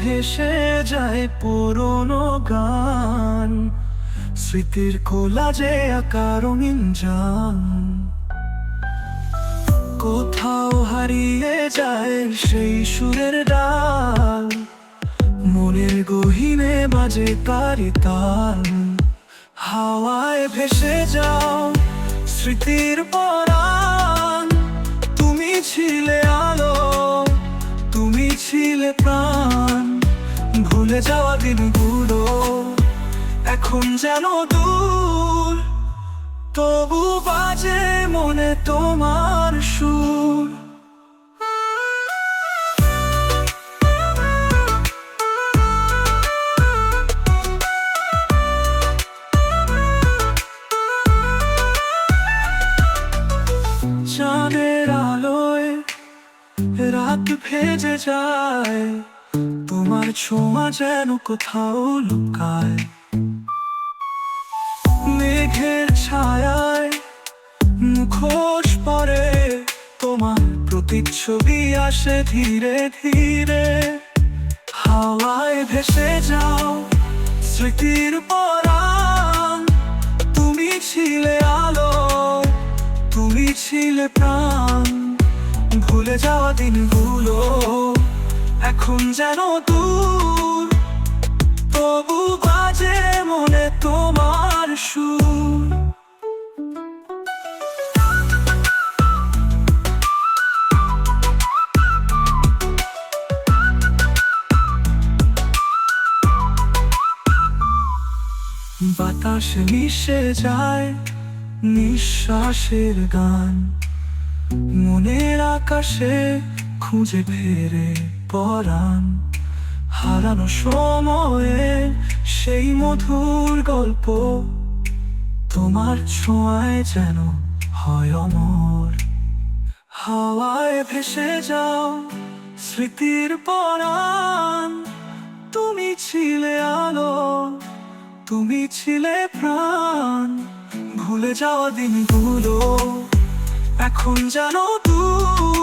ভেসে যায় পুরনো গান। স্মৃতির কোলাজে আঁকা রঙিন জান কোথাও হারিয়ে যায় সেই সুরের ডাল। মনের গহিনে বাজে তারি তাল। হাওয়ায় ভেসে যাও স্মৃতির পরাণ। তুমি ছিলে আলো, তুমি ছিলে প্রাণ। ভুলে যাওয়া দিনগুলো এখন যেন দূর। তবু বাজে মনে তোমার সুর। চাঁদের আলোয় রাত ভেজে যায়। তোমার ছোঁয়া যেন কোথাও লুকায়। মেঘের ছায়ায় মুখোশ পরে তোমার প্রতিচ্ছবি আসে ধীরে ধীরে। হাওয়ায় ভেসে যাও স্মৃতির পরাণ, তুমি ছিলে আলো। এখন যেন দূর, তবু বাজে মনে তোমার সুর। বাতাস মিশে যায় নিঃশ্বাসের গান। মনের আকাশে খুঁজে ফেরে পরাণ, হারানো সময়ে সেই মধুর গল্প, তোমার ছোঁয়ায় যেন হয় অমর। হাওয়ায় ভেসে যাও স্মৃতির পরাণ, তুমি ছিলে আলো, তুমি ছিলে প্রাণ। ভুলে যাওয়া দিনগুলো এখন জানো তবু